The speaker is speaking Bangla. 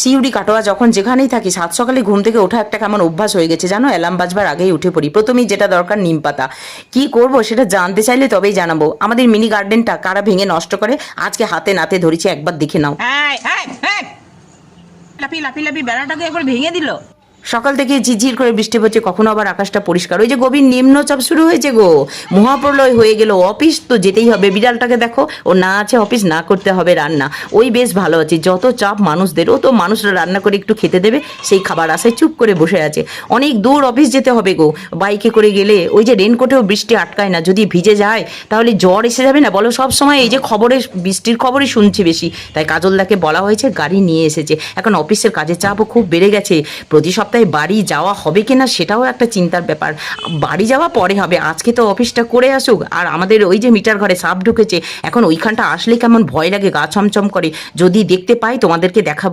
সিউড়ি কাটোয়া যখন যেখানেই থাকি, সাত সকালে ঘুম থেকে ওঠা একটা কেমন অভ্যাস হয়ে গেছে জানো? অ্যালার্ম বাজবার আগেই উঠে পড়ি। প্রথমেই যেটা দরকার, নিম পাতা। কী করব সেটা জানতে চাইলে তবেই জানাব। আমাদের মিনি গার্ডেনটা কারা ভেঙে নষ্ট করে? আজকে হাতে নাতে ধরেছি, একবার দেখে নাও! লাফি লাফি লাফি, বেড়াটাকে একবার ভেঙে দিল। সকাল থেকে ঝিরঝির করে বৃষ্টি পড়ছে, কখনো আবার আকাশটা পরিষ্কার। ওই যে গভীর নিম্নচাপ শুরু হয়েছে গো। মহাপ্রলয় হয়ে গেল, অফিস তো যেতেই হবে। বিড়ালটাকে দেখো, ও না আছে অফিস, না করতে হবে রান্না। ওই বেশ ভালো আছে, যত চাপ মানুষদের, ও তো মানুষরা রান্না করে একটু খেতে দেবে, সেই খাবার আসায় চুপ করে বসে আছে। অনেক দূর অফিস যেতে হবে গো, বাইকে করে গেলে। ওই যে রেনকোটেও বৃষ্টি আটকায় না, যদি ভিজে যায়, তাহলে জ্বর এসে যাবে না? বলো, সব সময় এই যে খবরে, বৃষ্টির খবরই শুনছি বেশি। তাই কাজলদাকে বলা হয়েছে, গাড়ি নিয়ে এসেছে। এখন অফিসের কাজের চাপও খুব বেড়ে গেছে। প্রতি সপ্তাহে বাড়ি যাওয়া হবে কি না সেটাও একটা চিন্তার ব্যাপার। বাড়ি যাওয়া পরে হবে, আজকে তো অফিসটা করে আসুক। আর আমাদের ওই যে মিটার ঘরে সাপ ঢুকেছে, এখন ওইখানটা আসলে কেমন ভয় লাগে, গা ছমছম করে। যদি দেখতে পাই তোমাদেরকে দেখাবো।